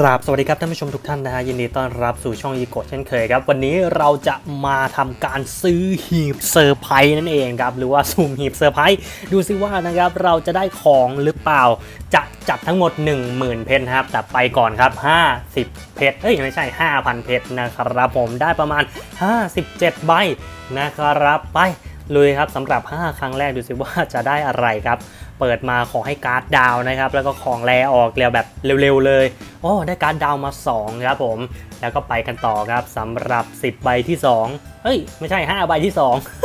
ครับสวัสดีครับท่านผู้ชมทุกท่านนะฮะยินดีต้อนรับสู่ช่องอีโกเช่นเคยครับ วันนี้เราจะมาทำการซื้อหีบเซอร์ไพรส์นั่นเองครับ หรือว่าสุ่มหีบเซอร์ไพรส์ดูซิว่านะครับเราจะได้ของหรือเปล่า จะจัดทั้งหมด 10,000 เพชรนครับ แต่ไปก่อนครับ 50 เพชรเอ้ยไม่ใช่ 5,000 เพชรนะครับผมได้ประมาณ 57 ใบนะครับไป ลุยครับสำหรับ 5 ครั้งแรกดูสิว่าจะได้อะไรครับ เปิดมาขอให้การ์ดดาวนะครับ แล้วก็ของแรออกเร็วแบบเร็วๆเลยโอ้ได้การ์ดดาวมา 2 ครับผม แล้วก็ไปกันต่อครับสำหรับ 10 ใบที่ 2 เฮ้ย ไม่ใช่ 5 ใบที่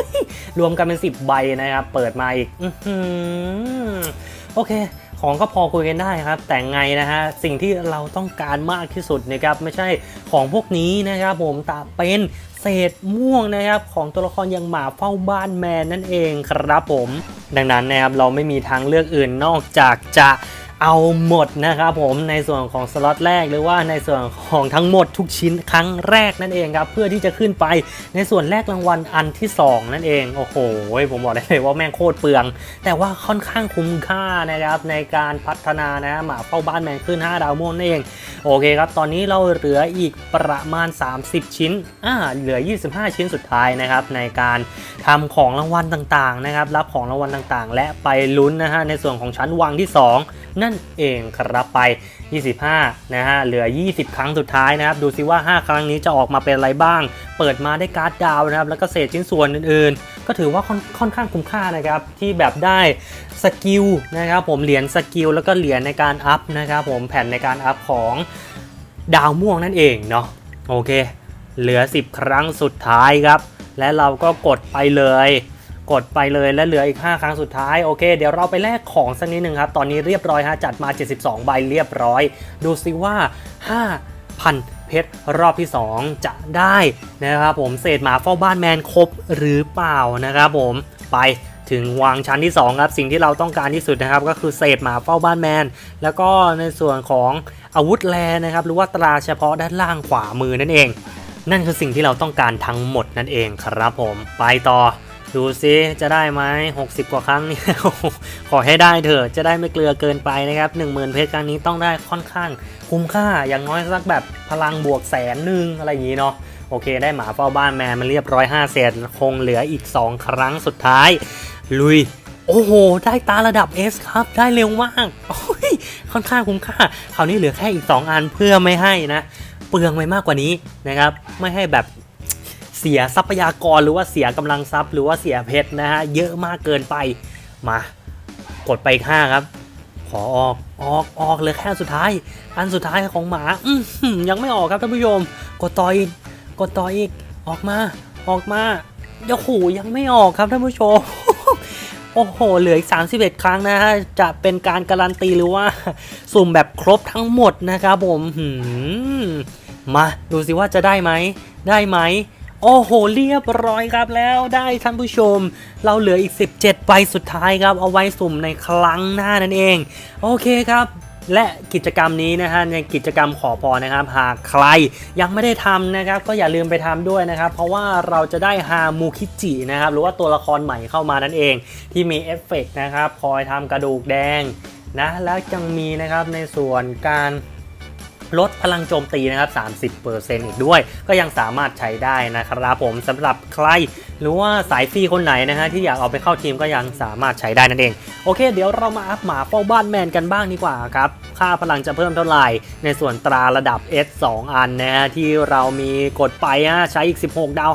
2 รวมกันเป็น 10 ใบนะครับ เปิดมาอีกอโอเค ของก็พอคุยกันได้ครับ แต่ไงนะฮะสิ่งที่เราต้องการมากที่สุดนะครับไม่ใช่ของพวกนี้นะครับผมแต่เป็นเศษม่วงนะครับของตัวละครอย่างหมาเฝ้าบ้านแมนนั่นเองครับผม ดังนั้นนะครับเราไม่มีทางเลือกอื่นนอกจากจะ เอาหมดนะครับผมในส่วนของสล็อตแรกหรือว่าในส่วนของทั้งหมดทุกชิ้นครั้งแรกนั่นเองครับเพื่อที่จะขึ้นไปในส่วนแรกรางวัลอันที่ 2 นั่นเองโอ้โหผมบอกได้เลยว่าแม่งโคตรเปลือง แต่ว่าค่อนข้างคุ้มค่านะครับในการพัฒนานะหมาเฝ้าบ้านแมนขึ้น 5 ดาวม่วงนั่นเองโอเคครับตอนนี้เราเหลืออีกประมาณ 30 ชิ้นอ่าเหลือ 25 ชิ้นสุดท้ายนะครับในการทำของรางวัลต่างๆนะครับรับของรางวัลต่างๆ และไปลุ้นนะฮะในส่วนของชั้นวางที่ 2 นั่นเองครับไป 25 นะฮะ เหลือ 20 ครั้งสุดท้ายนะครับ ดูซิว่า 5 ครั้งนี้จะออกมาเป็นอะไรบ้าง เปิดมาได้การ์ดดาวนะครับ แล้วก็เศษชิ้นส่วนอื่นๆ ก็ถือว่าค่อนอนข้างคุ้มค่านะครับ ที่แบบได้สกิลนะครับผม เหรียญสกิลแล้วก็เหรียญในการอัพนะครับผม แผ่นในการอัพของดาวม่วงนั่นเองเนาะ โอเค เหลือ 10 ครั้งสุดท้ายครับ และเราก็กดไปเลย กดไปเลยและเหลืออีก 5 ครั้งสุดท้ายโอเค เดี๋ยวเราไปแลกของสักนิดหนึ่งครับ ตอนนี้เรียบร้อยฮะจัดมา 72 ใบเรียบร้อย ดูซิว่า 5,000 เพชรรอบที่ 2 จะได้นะครับผมเศษหมาเฝ้าบ้านแมนครบหรือเปล่านะครับผมไปถึงวางชั้นที่ 2 ครับ สิ่งที่เราต้องการที่สุดนะครับ ก็คือเศษหมาเฝ้าบ้านแมน แล้วก็ในส่วนของอาวุธแลนะครับ หรือว่าตราเฉพาะด้านล่างขวามือนั่นเอง นั่นคือสิ่งที่เราต้องการทั้งหมดนั่นเองครับผมไปต่อ ดูซิจะได้ไหม60 กว่าครั้งเนี่ยขอให้ได้เถอะจะได้ไม่เกลือเกินไปนะครับ10,000 เพชรครั้งนี้ต้องได้ค่อนข้างคุ้มค่าอย่างน้อยสักแบบพลังบวกแสนหนึ่งอะไรอย่างนี้เนาะโอเค ได้หมาเฝ้าบ้านแมนมันเรียบร้อย5เศษคงเหลืออีก 2 ครั้งสุดท้าย ลุย โอ้โห ได้ตาระดับ S ครับ ได้เร็วมากโอ้ยค่อนข้างคุ้มค่าคราวนี้เหลือแค่อีก 2 อันเพื่อไม่ให้นะ เปลืองไปมากกว่านี้นะครับ ไม่ให้แบบ เสียทรัพยากรหรือว่าเสียกำลังทรัพย์ หรือว่าเสียเพชรนะฮะเยอะมากเกินไปมากดไปห้าครับ ขอออกออกออกเหลือแค่สุดท้าย อันสุดท้ายของหมาอืยังไม่ออกครับท่านผู้ชมกดต่ออีกกดต่ออีกออกมาออกมาโอ้โหยังไม่ออกครับท่านผู้ชมโอ้โห เหลืออีก 31 ครั้งนะฮะ จะเป็นการการันตีหรือว่า สุ่มแบบครบทั้งหมดนะครับผมมาดูสิว่าจะได้ไหม ได้ไหม โอ้โห เรียบร้อยครับแล้วได้ท่านผู้ชม เราเหลืออีก 17ใบสุดท้ายครับ เอาไว้สุ่มในครั้งหน้านั่นเอง โอเคครับและกิจกรรมนี้นะฮะในกิจกรรมขอพรนะครับ หากใครยังไม่ได้ทำนะครับ ก็อย่าลืมไปทำด้วยนะครับ เพราะว่าเราจะได้ฮามูคิจินะครับหรือว่าตัวละครใหม่เข้ามานั่นเอง ที่มีเอฟเฟกต์นะครับ คอยทำกระดูกแดงนะแล้วยังมีนะครับในส่วนการ ลดพลังโจมตีนะครับ 30%อีกด้วย ก็ยังสามารถใช้ได้นะครับผมสำหรับใครหรือว่าสายฟรีคนไหนนะฮะที่อยากเอาไปเข้าทีมก็ยังสามารถใช้ได้นั่นเอง โอเค เดี๋ยวเรามาอัพหมาเฝ้าบ้านแมนกันบ้างดีกว่าครับ ค่าพลังจะเพิ่มเท่าไหร่ ในส่วนตราระดับ S 2 อันนะฮะที่เรามีกดไปฮะใช้อีก 16 ดาว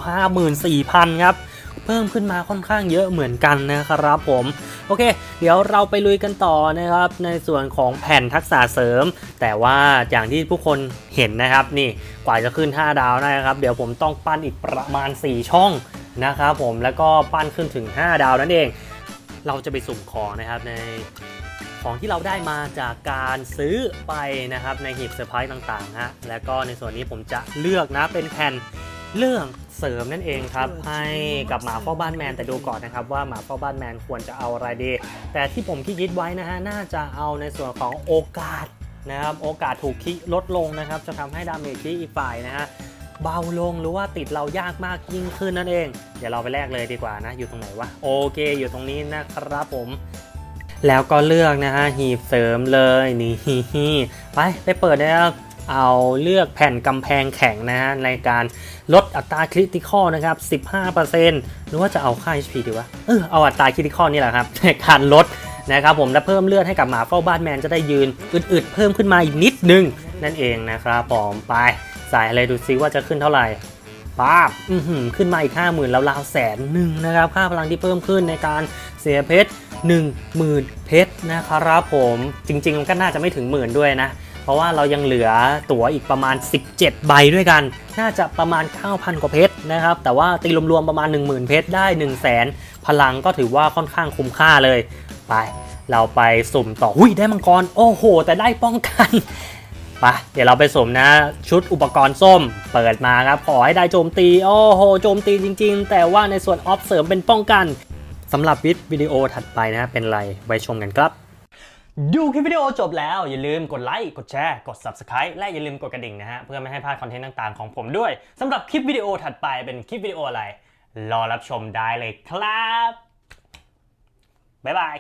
54,000 ครับ เพิ่มขึ้นมาค่อนข้างเยอะเหมือนกันนะครับผมโอเค เดี๋ยวเราไปลุยกันต่อนะครับในส่วนของแผ่นทักษะเสริม แต่ว่าอย่างที่ผู้คนเห็นนะครับนี่กว่าจะขึ้น 5 ดาวนะครับ เดี๋ยวผมต้องปั้นอีกประมาณ 4 ช่องนะครับผมแล้วก็ปั้นขึ้นถึง 5 ดาวนั่นเอง เราจะไปสุ่มของนะครับในของที่เราได้มาจากการซื้อไปนะครับในหีบเซอร์ไพรส์ต่างๆฮะแล้วก็ในส่วนนี้ผมจะเลือกนะเป็นแผ่นเรื่อง เสริมนั่นเองครับ ให้กับหมาเฝ้าบ้านแมนแต่ดูก่อนนะครับว่าหมาเฝ้าบ้านแมนควรจะเอาอะไรดี แต่ที่ผมคิดยิดไว้นะฮะน่าจะเอาในส่วนของโอกาสนะครับโอกาสถูกคิลดลงนะครับ จะทำให้ดาเมจที่อีกฝ่ายนะฮะเบาลงหรือว่าติดเรายากมากยิ่งขึ้นนั่นเอง เดี๋ยวเราไปแลกเลยดีกว่านะ อยู่ตรงไหนวะโอเค อยู่ตรงนี้นะครับผม แล้วก็เลือกนะฮะหีบเสริมเลยนี่ไปไปเปิดนะครับ เอาเลือกแผ่นกำแพงแข็งนะฮะในการลดอัตราคริติคอลนะครับ 15%หรือว่าจะเอาค่า HP ดีวะ เออเอาอัตราคริติคอลนี่แหละครับในการลดนะครับผมและเพิ่มเลือดให้กับหมาเฝ้าบ้านแมนจะได้ยืนอึดๆเพิ่มขึ้นมาอีกนิดนึง นั่นเองนะครับผมไปใส่อะไรดูซิว่าจะขึ้นเท่าไหร่ป้าบอื้อหือขึ้นมาอีก 5 0,000แล้วราวแสนหนึ่งนะครับค่าพลังที่เพิ่มขึ้นในการเสียเพชร 10,000 เพชรนะครับผมจริงๆมันก็น่าจะไม่ถึงหมื่นด้วยนะ เพราะว่าเรายังเหลือตั๋วอีกประมาณ 17 ใบด้วยกัน น่าจะประมาณ 9,000 กว่าเพชรนะครับ แต่ว่าตีรวมๆประมาณ 10,000 เพชรได้ 1 0 0 0 0แสนพลังก็ถือว่าค่อนข้างคุ้มค่าเลย ไป เราไปสุ่มต่อหุยได้มังกร โอ้โห แต่ได้ป้องกันไปเดี๋ยวเราไปสุ่มนะชุดอุปกรณ์ส้มเปิดมาครับ ขอให้ได้โจมตี โอ้โหโจมตีจริง ๆ แต่ว่าในส่วนออฟเสริมเป็นป้องกันสำหรับวิดวิดีโอถัดไปนะเป็นไรไว้ชมกันครับ ดูคลิปวิดีโอจบแล้ว อย่าลืมกดไลค์ กดแชร์ กด Subscribe และอย่าลืมกดกระดิ่งนะฮะ เพื่อไม่ให้พลาดคอนเทนต์ต่างๆของผมด้วยสำหรับคลิปวิดีโอถัดไปเป็นคลิปวิดีโออะไร รอรับชมได้เลยครับ บ๊ายบาย